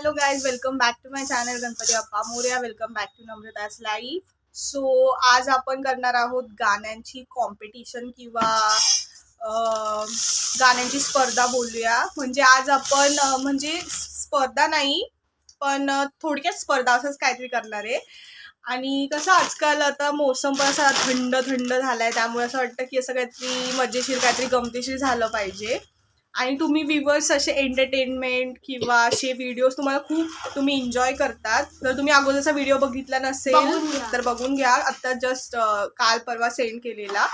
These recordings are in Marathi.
Hello guys welcome back to my channel Ganpati Bappa Morya welcome back to Namrata's life so आज आपण करणार आहोत गाण्यांची कॉम्पिटिशन किंवा गाण्यांची स्पर्धा बोलूया. म्हणजे आज आपण म्हणजे स्पर्धा नाही पण थोडक्यात स्पर्धा असंच काहीतरी करणार आहे. आणि कसं आजकाल आता मोसम पण असा थंड थंड झाला आहे त्यामुळे असं वाटतं की असं काहीतरी मजेशीर काहीतरी गमतीशीर झालं पाहिजे. आणि तुम्ही व्ह्युअर्स असे एंटरटेनमेंट किंवा असे व्हिडिओज तुम्हाला खूप तुम्ही एन्जॉय करतात. जर तुम्ही अगोदरचा व्हिडिओ बघितला नसेल. तर बघून घ्या. आता जस्ट काल परवा सेंड केलेला.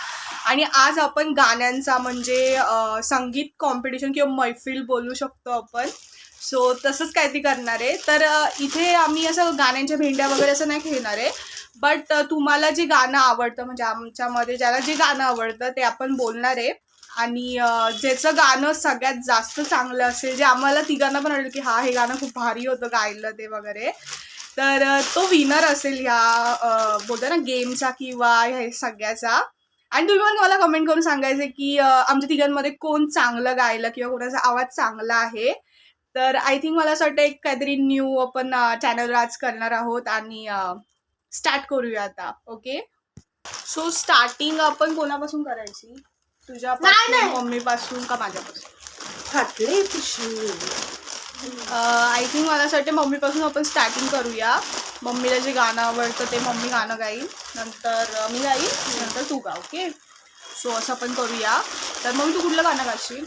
आणि आज आपण गाण्यांचा म्हणजे संगीत कॉम्पिटिशन किंवा मैफिल बोलू शकतो आपण. सो तसंच काहीतरी करणार आहे. तर इथे आम्ही असं गाण्यांच्या भेंड्या वगैरे असं नाही खेळणार आहे. बट तुम्हाला जे गाणं आवडतं म्हणजे आमच्यामध्ये ज्याला जे गाणं आवडतं ते आपण बोलणार आहे. आणि ज्याचं गाणं सगळ्यात जास्त चांगलं असेल जे आम्हाला तिघांना पण वाटलं की हा हे गाणं खूप भारी होतं गायलं ते वगैरे. तर तो विनर असेल ह्या बोलतो ना गेमचा किंवा ह्या सगळ्याचा. आणि तुम्ही पण मला कमेंट करून सांगायचं की आमच्या तिघांमध्ये कोण चांगलं गायलं किंवा कोणाचा आवाज चांगला आहे. तर आय थिंक मला असं वाटतं एक काहीतरी न्यू आपण चॅनल आज करणार आहोत आणि स्टार्ट करूया आता ओके सो स्टार्टिंग आपण कोणापासून करायची? नाही. मम्मीपासून का माझ्यापासून? फाटले पिशवी. आय थिंक मला असं वाटतं मम्मीपासून आपण स्टार्टिंग करूया. मम्मीला जे गाणं आवडतं ते मम्मी गाणं गाईल. नंतर मी गाईल नंतर तू गा ओके? सो असं आपण करूया. तर मग तू कुठलं गाणं गाशील?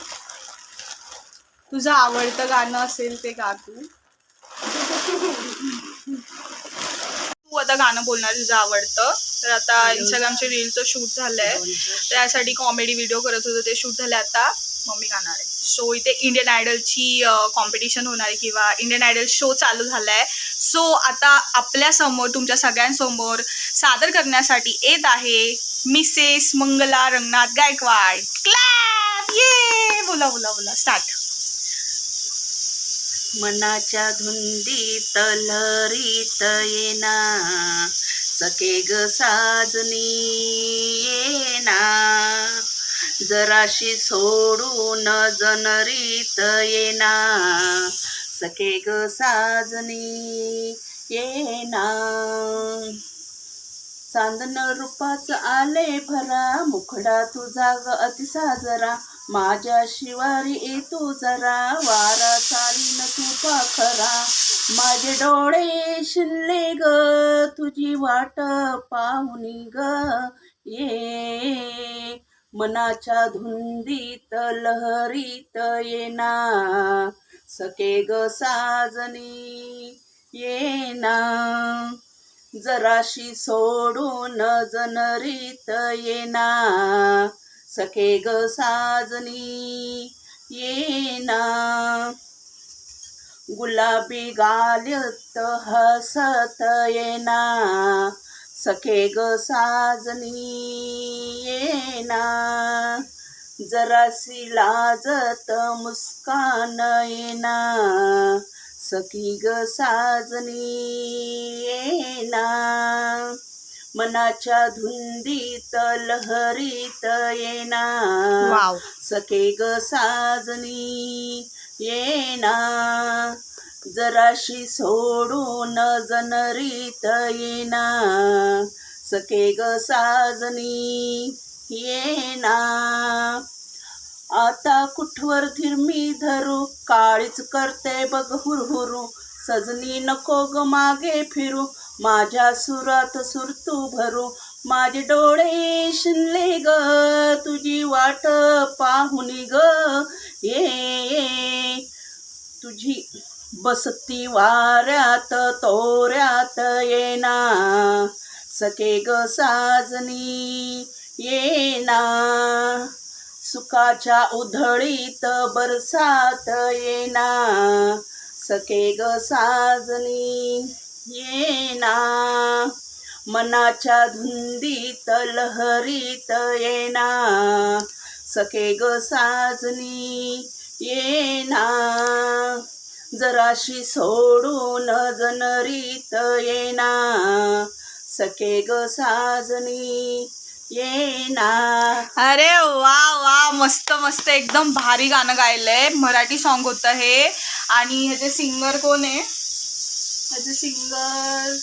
तुझं आवडतं गाणं असेल ते गा तू. आता गाणं बोलणार तुझं आवडतं. तर आता इंस्टाग्रामचे रीलचं शूट झालंय. त्यासाठी कॉमेडी व्हिडिओ करत होतो ते शूट झाले आता. मम्मी गाणार आहे. सो इथे इंडियन आयडलची कॉम्पिटिशन होणार आहे किंवा इंडियन आयडल शो चालू झाला आहे सो आता आपल्यासमोर तुमच्या सगळ्यांसमोर सादर करण्यासाठी येत आहे मिसेस मंगला रंगनाथ गायकवाड. क्लॅप ये बोला बोला बोला. स्टार्ट मनाच्या धुंदीत लहरीत येना. सके ग साजनी येना. जराशी सोडून जनरीत येना. सके ग साजनी येना. चांदन रूपाच आले भरा. मुखडा तुझा ग अतिसाजरा. माझ्या शिवारी येतो जरा वारा चालीन तू पाखरा. माझे डोळे शिल्ले ग तुझी वाट पाहुनी ग ये मनाच्या धुंदीत लहरीत येना. सके ग साजनी येना. जराशी सोडून जनरीत येना. सखे ग साजनी येना गुलाबी गालत हसत येना सखे ग साजनी येना जरासी लाजत मुस्कान येना सखी ग साजनी येना मनाच्या धुंदीत लहरीत येना वाव. सखे ग साजनी येना जराशी सोडून जनरीत येना सखे ग साजनी येना आता कुठवर धीर धरू? काळीच करते बघ हुरहुरू. सजनी नको ग मागे फिरू. माझ्या सुरात सुर तू भरू. माझे डोळे शिनले ग. तुझी वाट पाहुनी ग ये. तुझी बसती वाऱ्यात तोऱ्यात येना. सके ग साजनी येना. सुखाच्या उधळीत बरसात येना. सके ग साजनी. येना. मनाच्या धुंदीत लहरीत येना. सके ग साजनी येना. जराशी सोडून जनरीत येना. सके ग साजनी येना. अरे वा वा मस्त मस्त. एकदम भारी गाणं गायलंय. मराठी सॉन्ग होतं हे. आणि ह्याचे सिंगर कोण आहे? ह्याचे सिंगर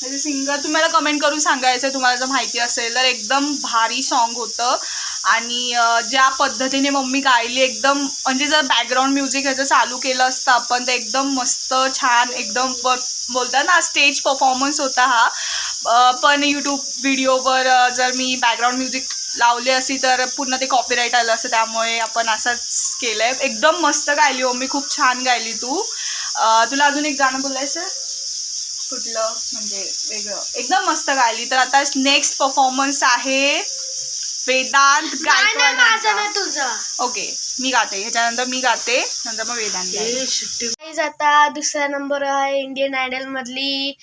ह्याचे सिंगर तुम्हाला कमेंट करून सांगायचं तुम्हाला जर माहिती असेल तर एकदम भारी सॉन्ग होतं. आणि ज्या पद्धतीने मम्मी गायली एकदम म्हणजे जर बॅकग्राऊंड म्युझिक ह्याचं चालू केलं असतं आपण तर एकदम मस्त छान एकदम ब- बोलतात ना स्टेज परफॉर्मन्स होता हा. पण यूट्यूब व्हिडिओवर जर मी बॅकग्राऊंड म्युझिक लावली असती तर पूर्ण ते कॉपीराईट आलं असतं. त्यामुळे आपण असंच केलं आहे एकदम मस्त गायली हो, मम्मी. मी खूप छान गायली तू. तुला अजून एक गाणं बोलायचं कुठलं? म्हणजे वेगळं. एकदम मस्त गायली. तर आता नेक्स्ट परफॉर्मन्स आहे वेदांत गायकवाड तुझं. ओके मी गाते. ह्याच्यानंतर मी गाते नंतर मग वेदांत आता दुसरा नंबर आहे इंडियन आयडल मधली.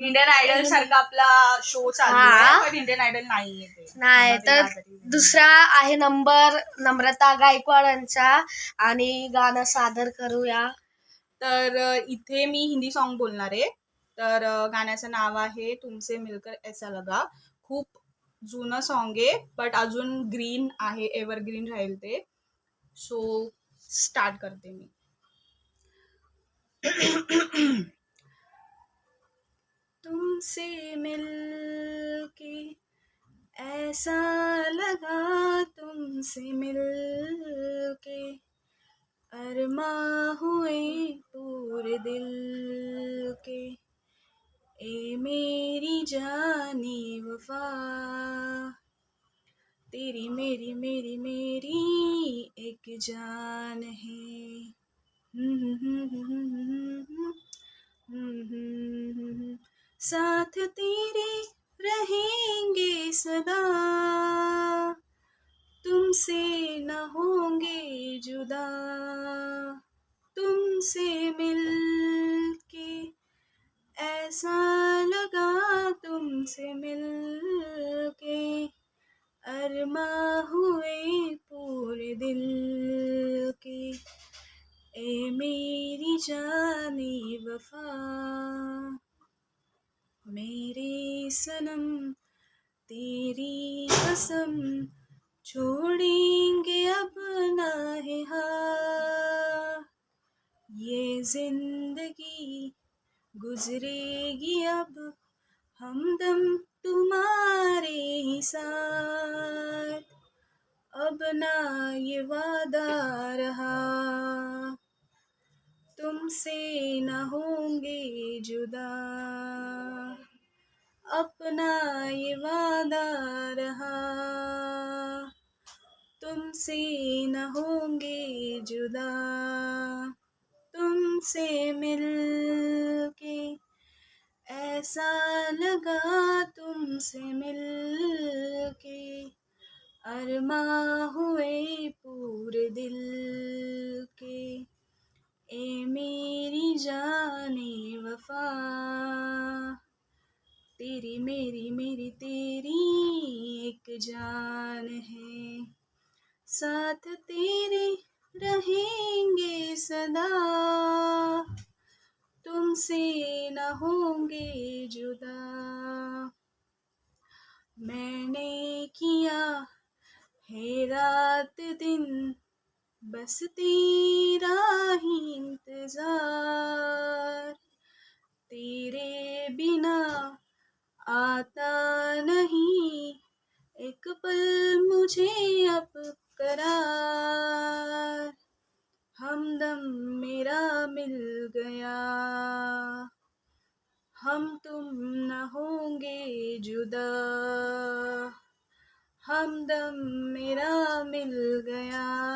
इंडियन आयडल सारखा आपला शो चालू हा. आहे पण इंडियन आयडल नाहीये ते. नाही ते तर. दुसरा आहे नंबर नम्रता गायकवाड यांचा. आणि गाणं सादर करूया. तर इथे मी हिंदी सॉन्ग बोलणार आहे. तर गाण्याचं नाव आहे तुमसे मिलकर ऐसा लगा. खूप जुनं सॉन्ग आहे बट अजून ग्रीन आहे एव्हरग्रीन राहील ते. सो स्टार्ट करते मी. तुमसे मिल के ऐसा लगा तुमसे मिल के अरमा हुए पूरे दिल के ए मेरी जानी वफा तेरी मेरी मेरी मेरी एक जान है साथ तेरे रहेंगे सदा तुमसे न होंगे जुदा। तुमसे मिल के ऐसा लगा तुमसे मिल के अरमा हुए पूरे दिल के। ए मेरी जाने वफा। मेरे सनम तेरी कसम। छोड़ेंगे अब ना है ये ज़िंदगी गुजरेगी अब, हमदम तुम्हारे ही साथ। अब ना ये वादा रहा, तुमसे न होंगे जुदा। अपना ये वादा रहा। तुमसे न होंगे जुदा, तुमसे मिल के ऐसा लगा तुमसे मिल के अरमा हुए पूरे दिल के। ए मेरी जाने वफा, तेरी मेरी मेरी तेरी एक जान है। साथ तेरे रहेंगे सदा। तुमसे न होंगे जुदा। मैंने किया है रात दिन बस तेरा ही इंतजार। तेरे बिना आता नहीं एक पल मुझे अब करार। हमदम मेरा मिल गया। हम तुम न होंगे जुदा। हमदम मेरा मिल गया।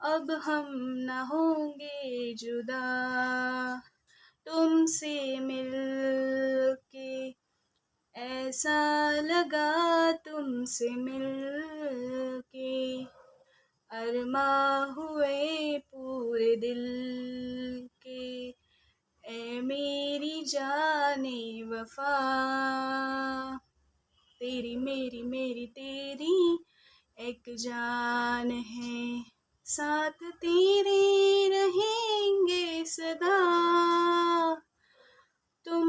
अब हम न होंगे जुदा। तुमसे मिल के ऐसा लगा तुमसे मिल के अरमा हुए पूरे दिल के। ए मेरी जाने वफा। तेरी, मेरी मेरी, तेरी एक जान है। साथ तेरे रहेंगे सदा।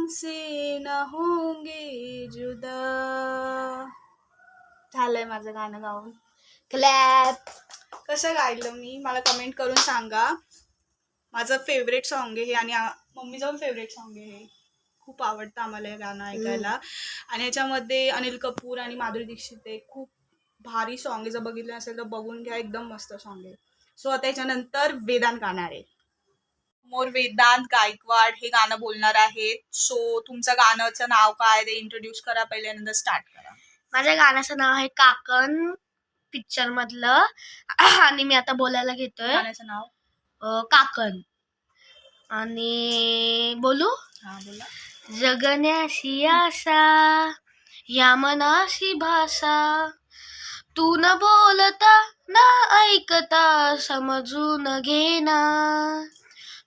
तुमसे न होंगे जुदा। झालंय माझं गाणं गाऊन. क्लॅप कसं गायलं मी? मला कमेंट करून सांगा. माझं फेवरेट सॉन्ग आहे हे आणि मम्मीचं पण फेवरेट सॉन्ग आहे हे. खूप आवडतं आम्हाला हे गाणं ऐकायला. आणि ह्याच्यामध्ये अनिल कपूर आणि माधुरी दीक्षित आहे खूप भारी सॉन्ग आहे. जर बघितलं असेल तर बघून घ्या. एकदम मस्त सॉन्ग आहे. सो आता याच्यानंतर वेदांत गाणार आहे. मोर वेदांत गायकवाड हे गाणं बोलणार आहेत. सो तुमचं गाण्याचं नाव काय? ते इंट्रोड्यूस करा पहिल्यानंतर स्टार्ट करा. माझ्या गाण्याचं नाव आहे काकण पिक्चर मधलं. आणि मी आता बोलायला घेतोय. गाण्याचं नाव? अं, काकण. आणि बोलू? हा बोला. जगण्याशी आशा या मनाशी भाषा. तू न बोलता न ऐकता समजून घेना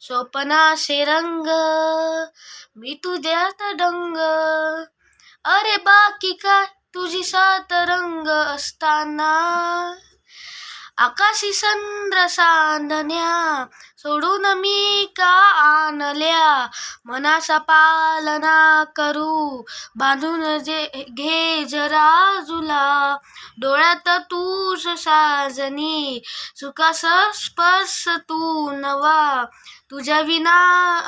स्वप्नाशे रंग मी तुझ्यात डंग अरे बाकी काय तुझी सात रंग असताना? आकाशी संद्र सांधण्या सोडून मी का आणल्या? मनाचा पालना करू बांधून जे घे जरा जुला डोळ्यात तूच साजनी सुखास स्पर्श तू नवा. तुझ्या विना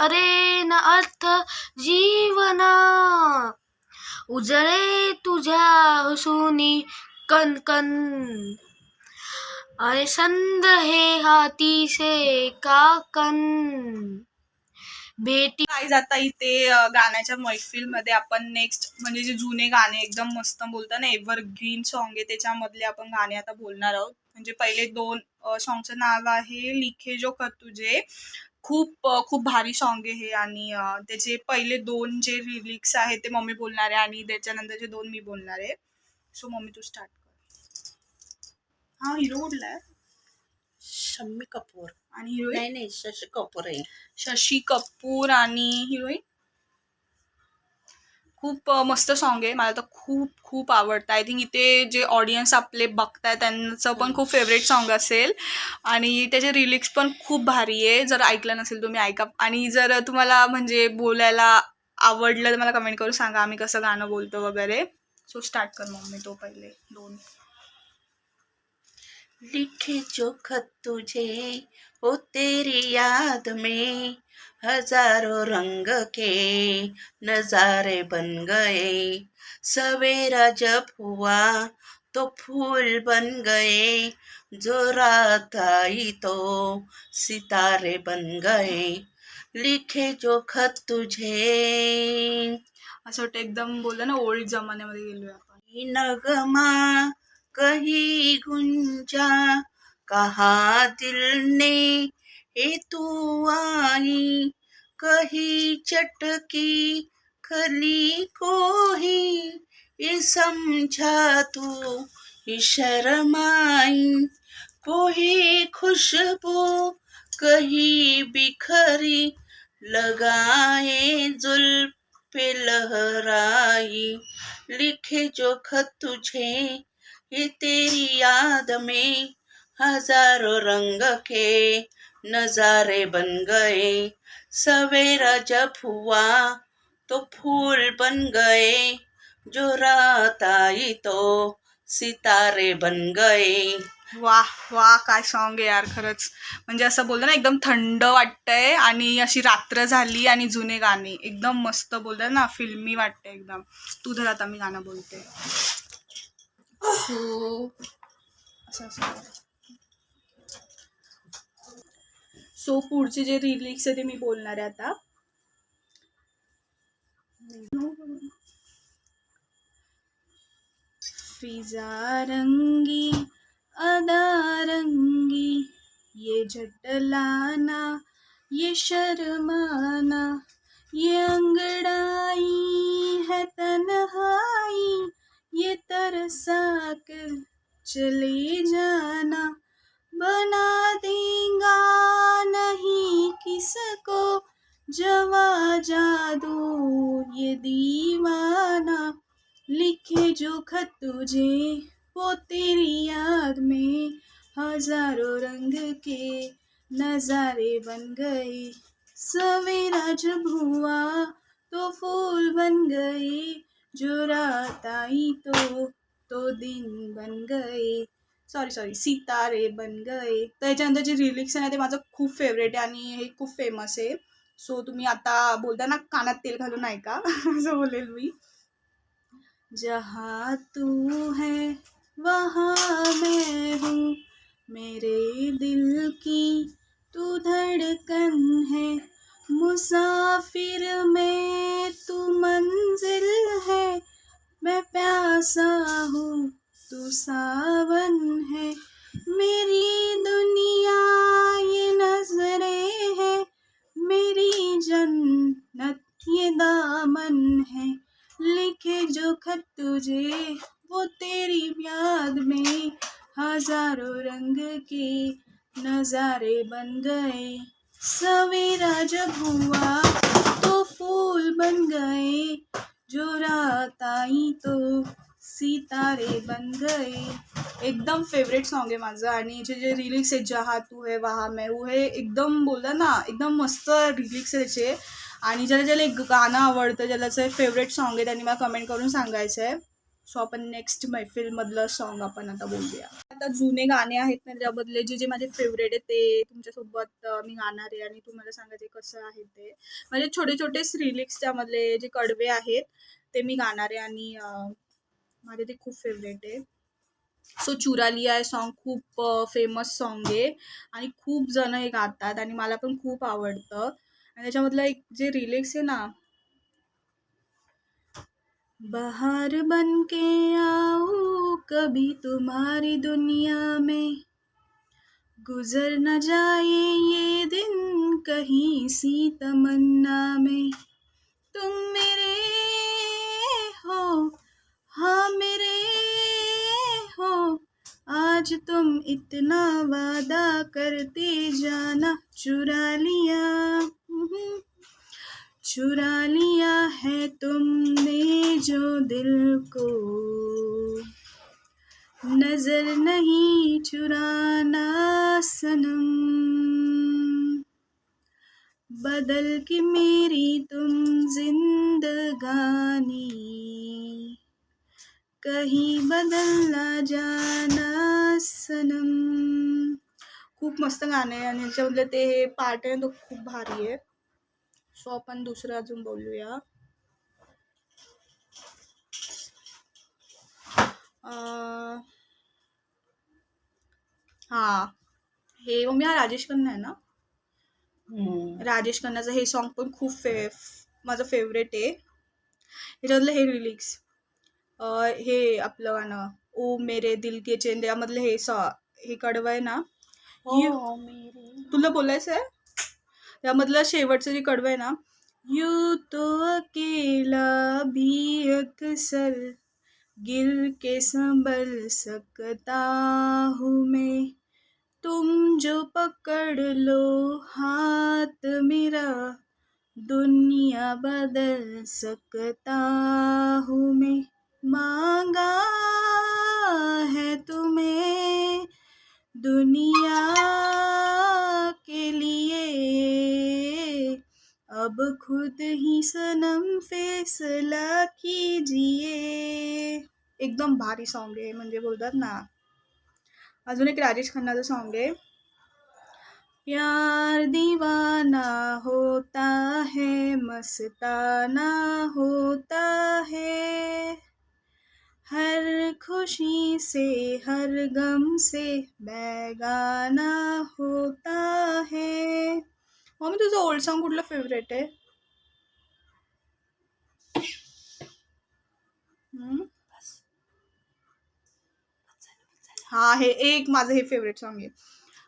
अरे न अर्थ जीवना. उजळे तुझ्या हुसूनी कणकण. अरे संद हे हाती से काकन भेटी काय आता इथे अ, गाण्याच्या मैफिलमध्ये आपण नेक्स्ट म्हणजे जे जुने गाणे एकदम मस्त बोलतो ना एव्हर ग्रीन सॉन्ग आहे त्याच्यामधले आपण गाणे आता बोलणार आहोत. म्हणजे पहिले दोन सॉन्गचं नाव आहे लिखे जो कर तुझे. खूप खूप भारी सॉन्ग आहे हे आणि त्याचे पहिले दोन जे लिरिक्स आहेत ते मम्मी बोलणार आहे आणि त्याच्यानंतरचे दोन मी बोलणार आहे. सो मम्मी तू स्टार्ट कर. हा हिरो कुठला आहे? शम्मी कपूर. आणि हिरोईन नाही नाही शशी कपूर आहे. शशी कपूर आणि हिरोईन खूप मस्त सॉन्ग आहे. मला तर खूप खूप आवडतं. आय थिंक इथे जे ऑडियन्स आपले बघताय त्यांचं पण खूप फेवरेट सॉन्ग असेल. आणि त्याचे रिलिक्स पण खूप भारी आहे. जर ऐकलं नसेल तुम्ही ऐका. आणि जर तुम्हाला म्हणजे बोलायला आवडलं तर मला कमेंट करून सांगा आम्ही कसं गाणं बोलतो वगैरे. सो स्टार्ट कर मग मी तो पहिले. दोन. लिखे जो खत तुझे ओ तेरी याद में. हजारों रंग के नजारे बन गए। सवेरा जब हुआ तो फूल बन गए। जो रात आई तो सितारे बन गए। लिखे जो खत तुझे। असं वाटतं एकदम बोललं ना ओल्ड जमान्यामध्ये गेलोय आपण. नगमा कहीं गुंजा कहा दिल ने ए तू आई कही चटकी खली कोही ये समझा तू ये शर्माई कोई खुशबू कही बिखरी लगाए जुल्फ पे लहराई लिखे जो खत तुझे ये तेरी याद में हजारों रंग के नजारे बन गए। सवेरा जब हुआ तो फूल बन गए। जो रात आई तो सितारे बन गए। वाह वाह काय सॉन्ग आहे यार खरंच. म्हणजे असं बोलतं ना एकदम थंड वाटतंय आणि अशी रात्र झाली आणि जुने गाणे. एकदम मस्त बोलतात ना फिल्मी वाटतंय एकदम. तू धर आता मी गाणं बोलते. असं असं. सो पुढचे जे रिलिक्स आहे ते मी बोलणार आहे आता. फिजा रंगी अदा रंगी ये झटलाना ये शर्माना, ये अंगड़ाई है तन्हाई, ये तरसा कर चले जाना। बना देगा नहीं किसको जवा जादू ये दीवाना। लिखे जो खत तुझे, वो तेरी याद में हज़ारों रंग के नजारे बन गए। सवेरा जब हुआ तो फूल बन गए, जो रात आई तो तो दिन बन गए। सॉरी सॉरी सितारे बन गए. तर याच्यानंतर जे रिलिक्स आहे ते माझं खूप फेवरेट आहे आणि हे खूप फेमस आहे. सो तुम्ही आता बोलता ना कानात तेल घालून ऐका. असं बोलेल मी. जहा तू है वहाँ मैं हूँ. मेरे दिल की तू धड़कन है. मुसाफिर में तू मंजिल है. मैं प्यासा हूँ तू सा बन गए सवेरा जब हुआ तो फूल बन गए जो रात आई तो सितारे बन गए एकदम फेवरेट सॉन्ग आहे माझं. आणि याचे जे रिलिक्स आहेत जहा तू है वहा मैं ऊ हे एकदम बोलला ना एकदम मस्त रिलिक्स आहे त्याचे आणि ज्याला ज्याला एक गाणं आवडतं ज्याला फेवरेट सॉन्ग आहे त्यांनी मला कमेंट करून सांगायचं आहे सो आपण नेक्स्ट मैफिलमधलं सॉन्ग आपण आता बोलूया. आता जुने गाणे आहेत ना त्याबदले जे जे माझे फेवरेट आहे ते तुमच्यासोबत मी गाणार आहे आणि तुम्हाला सांगायचे कसं आहे ते. म्हणजे छोटे छोटे रिलिक्स त्यामधले जे कडवे आहेत ते मी गाणार आहे आणि माझे ते खूप फेवरेट आहे. सो चुरालिया हे आहे सॉन्ग खूप फेमस सॉन्ग आहे आणि खूप जण हे गातात आणि मला पण खूप आवडतं. आणि त्याच्यामधलं एक जे रिलेक्स आहे ना बहार बन के आओ कभी तुम्हारी दुनिया में। गुजर न जाए ये दिन कहीं सी तमन्ना में। तुम मेरे हो हाँ मेरे हो, आज तुम इतना वादा करते जाना चुरा लिया। चुरा लिया है तुमने जो दिल को। नज़र नहीं चुराना सनम। बदल की मेरी तुम जिंदगानी। कहीं बदल ना जाना सनम। खूप मस्त गाणं आहे आणि हे, पार्ट आहे तो खूप भारी आहे सो आपण दुसरं अजून बोलूया. हा. हे हा राजेश खन्ना आहे ना. राजेश खन्नाचं हे सॉन्ग पण खूप फे माझं फेवरेट आहे. ह्याच्यामधलं हे रिलिक्स हे आपलं गाणं ओ मेरे दिल के चैन त्यामधलं हे सॉ हे कडवं आहे ना? हो तुला बोलायचं आहे त्यामधलं शेवटचं जे कडवं आहे ना, यू तो अकेला भी अक्सर गिर के संभल सकता हूँ मैं। तुम जो पकड़ लो हाथ मेरा, दुनिया बदल सकता हूँ मैं। मांगा है तुम्हें दुनिया के लिए। अब खुद ही सनम फैसला कीजिए। एकदम भारी सॉन्ग आहे म्हणजे बोलतात ना। अजून एक राजेश खन्नाचं सॉन्ग आहे प्यार दीवाना होता है, मस्ताना होता है। हर खुशी से, हर गम से बेगाना होता है। मम्मी तुझं ओल्ड सॉन्ग कुठलं फेवरेट आहे हम्म? हाँ हे, एक माझं हे फेवरेट सॉन्ग आहे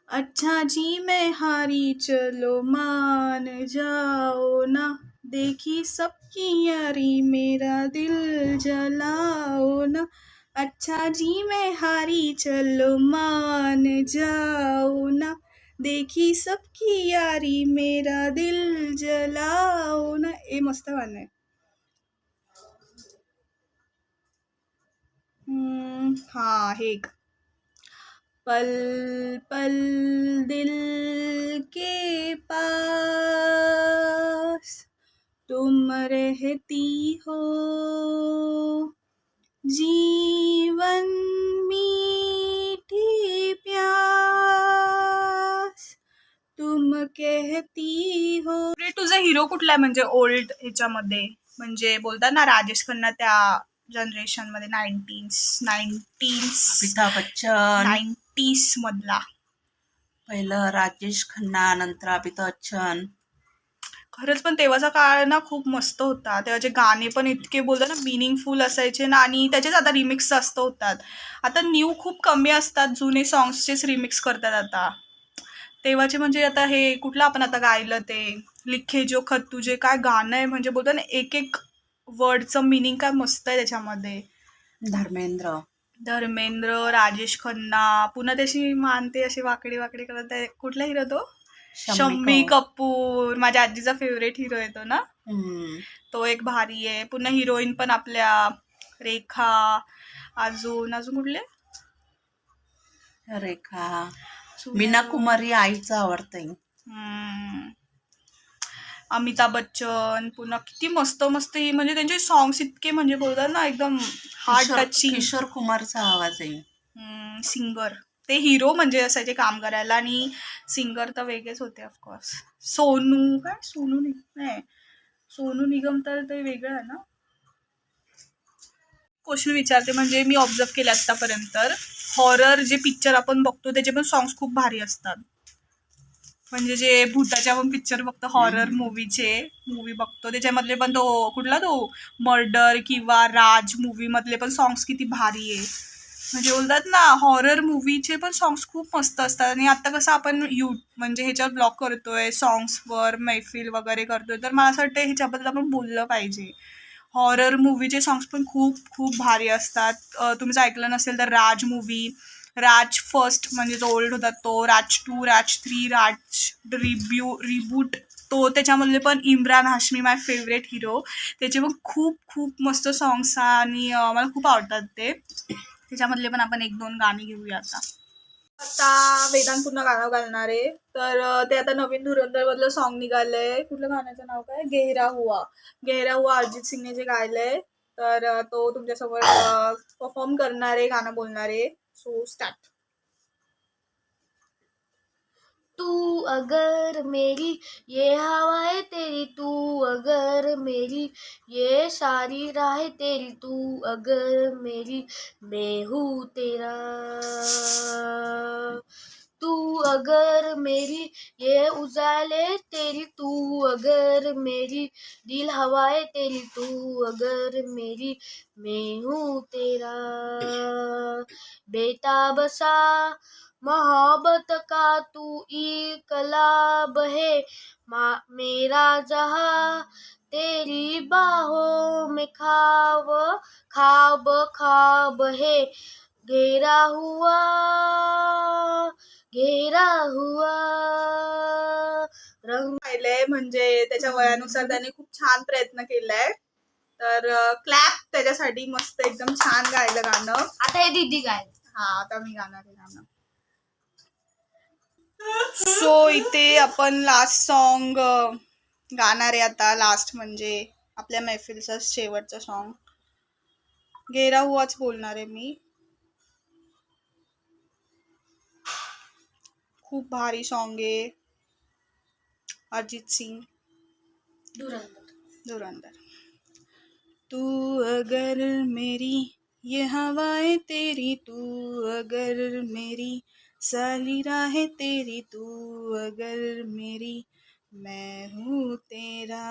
अच्छा जी, मैं हारी, चलो मान जाओ ना. देखी सबकी यारी मेरा दिल जलाओ ना। अच्छा जी मैं हारी चलो मान जाओ ना। देखी सबकी यारी मेरा दिल जलाओ ना। ये मस्त गाणं आहे हम्म, हा हे एक। पल पल दिल के पास तुम रहती हो। जीवन मीठी प्यास तुम कहती हो। रे तुझा हिरो कुठला आहे म्हणजे ओल्ड ह्याच्यामध्ये? म्हणजे बोलतात ना राजेश खन्ना त्या जनरेशनमध्ये नाईन्टीन्स नाईन्टीन्स अमिताभ बच्चन. नाईन्टीस मधला. पहिलं राजेश खन्ना नंतर अमिताभ बच्चन. खरंच पण तेव्हाचा काळ ना खूप मस्त होता. तेव्हाचे गाणे पण इतके बोलतात ना मिनिंगफुल असायचे ना आणि त्याचेच आता रिमिक्स जास्त होतात. आता न्यू खूप कमी असतात जुने सॉंग्सचेच रिमिक्स करतात आता. तेव्हाचे म्हणजे आता हे कुठलं आपण आता गायलं ते? लिखे जो खत तुझे काय गाणं आहे? म्हणजे बोलतात ना एक एक वर्डचं मिनिंग काय मस्त आहे त्याच्यामध्ये. धर्मेंद्र. धर्मेंद्र राजेश खन्ना पुन्हा त्याशी मानते असे वाकडे वाकडे करत आहे. कुठला हिरो तो? शम्मी कपूर. माझ्या आजीचा फेवरेट हिरो आहे तो ना. तो एक भारी आहे. पुन्हा हिरोईन पण आपल्या रेखा अजून अजून कुठले? रेखा. मीना कुमारी आईचं आवडतंय. हम्म. अमिताभ बच्चन पुन्हा किती मस्त मस्त ही म्हणजे त्यांचे सॉंग्स इतके म्हणजे बोलतात ना एकदम हार्ट टचिंग किशोर कुमारचा आवाज आहे. सिंगर ते हिरो म्हणजे असायचे काम करायला आणि सिंगर तर वेगळेच होते ऑफकोर्स सोनू काय? सोनू नि नाही. सोनू निगम तर ते वेगळं आहे ना? क्वेश्चन विचारते म्हणजे मी ऑब्झर्व केले आत्तापर्यंत. हॉरर जे पिक्चर आपण बघतो त्याचे पण सॉंग्स खूप भारी असतात. म्हणजे जे भूताचे आपण पिक्चर बघतो हॉरर मूवीचे मूवी बघतो त्याच्यामधले पण तो कुठला तो? मर्डर किंवा राज मूवीमधले पण सॉंग्स किती भारी आहे. म्हणजे बोलतात ना हॉरर मूवीचे पण सॉंग्स खूप मस्त असतात. आणि आता कसं आपण यू म्हणजे ह्याच्यावर ब्लॉग करतोय सॉंग्सवर मैफिल वगैरे करतोय तर मला असं वाटतं ह्याच्याबद्दल आपण बोललं पाहिजे. हॉरर मूवीचे सॉंग्स पण खूप खूप भारी असतात. तुम्ही जर ऐकलं नसेल तर राज मूवी राज फर्स्ट म्हणजे जो ओल्ड होता तो राज टू राज थ्री राज रिब्यू रिबूट तो त्याच्यामधले पण Imran Hashmi my favourite hero त्याचे पण खूप खूप मस्त सॉंग्स आणि मला खूप आवडतात ते. त्याच्यामधले पण आपण एक दोन गाणी घेऊया आता. आता वेदांत पूर्ण गाणं घालणार आहे. तर ते आता नवीन धुरंधर मधलं सॉन्ग निघालंय. कुठलं गाण्याचं नाव काय? गेहरा हुआ. गेहरा हुआ अरिजित सिंगने जे गायलंय. तर तो तुमच्यासमोर परफॉर्म करणार आहे गाणं बोलणार आहे. सो स्टार्ट तू अगर मेरी ये हवाएं तेरी तू अगर मेरी ये सारी राह तेरी तू अगर मेरी मैं हूँ तेरा। तू अगर मेरी ये उजाले तेरी तू अगर मेरी दिल हवाएं तेरी तू अगर मेरी मैं हूँ तेरा। बेताब सा मोहब्बत का तू इकलाब है? मा- मेरा जहां तेरी बाहों में खाब खाब खाब है। घेरा हुआ घेरा हुआ। रंग गायलंय म्हणजे त्याच्या वयानुसार त्याने खूप छान प्रयत्न केलाय. तर क्लॅप त्याच्यासाठी मस्त एकदम छान गायलं गाणं. आता हे दीदी गाय हा आता मी गाणार आहे गाणं. सो इथे आपण लास्ट सॉन्ग गाणार आहे आता. लास्ट म्हणजे आपल्या मैफिलचं शेवटचं सॉन्ग गेरा हुआच बोलणार आहे मी. खूप भारी सॉन्ग आहे. अरिजित सिंग. धुरंधर. धुरंधर. तू अगर मेरी ये हवाएं तेरी तू अगर मेरी सारी राह तेरी तू अगर मेरी, मैं हूँ तेरा।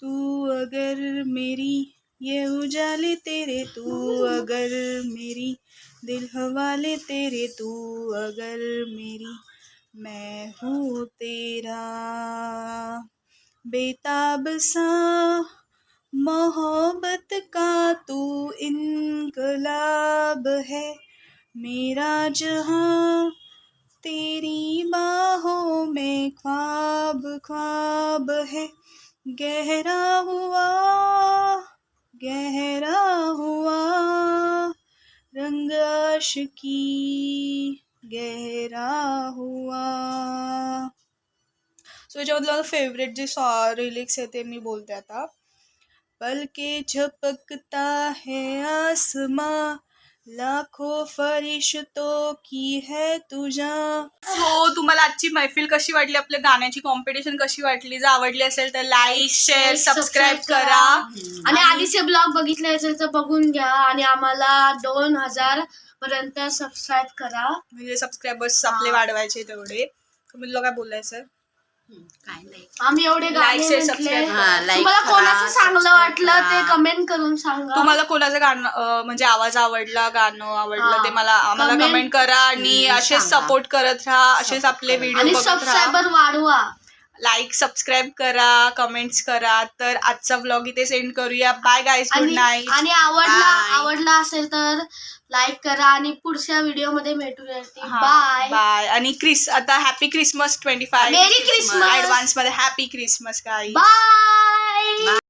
तू अगर मेरी, ये उजाले तेरे तू अगर मेरी, दिल हवाले तेरे तू अगर मेरी, मैं हूँ तेरा। बेताब सा मोहब्बत का तू इनकलाब है मेरा जहाँ, तेरी बाहों में ख्वाब ख्वाब है। गहरा हुआ गहरा हुआ, रंग आशिकी, गहरा हुआ। सो याच्यामधलं फेवरेट जे सॉ रिलिक्स है, ते मी बोलते आता पल के झपकता है आसमां लाखों फरिश्तों की है तुझा। सो तुम्हाला आजची मैफिल कशी वाटली? आपल्या गाण्याची कॉम्पिटिशन कशी वाटली? जर आवडली असेल तर लाईक शेअर सबस्क्राईब करा. आणि आधीचे ब्लॉग बघितले असेल तर बघून घ्या आणि आम्हाला दोन हजार पर्यंत सबस्क्राईब करा. म्हणजे सबस्क्रायबर्स आपले वाढवायचे तेवढे. तुम्ही लोक काय बोलायचं. काय नाही आम्ही एवढे Like, गाणे share, म्हटले subscribe हा, like तुम्हाला करा, कोणाचं चांगलं subscribe वाटलं ते करा. कमेंट करून सांगा तुम्हाला कोणाचं गाणं अं, म्हणजे आवाज आवडला गाणं आवडलं हा. ते मला आम्हाला Comment- कमेंट करा आणि हम्म, असेच सांगा. सपोर्ट करत राहा असेच आपले. व्हिडिओ सबस्क्रायबर वाढवा लाईक सबस्क्राईब करा कमेंट्स करा. तर आजचा ब्लॉग इथे सेंड करूया. बाय गाईज गुड आणि नाईट आणि आवडला Bye. आवडला असेल तर लाईक करा आणि पुढच्या व्हिडिओमध्ये भेटूया बाय बाय आणि क्रिस आता happy Christmas twenty five merry Christmas ऍडव्हान्समध्ये happy Christmas guy bye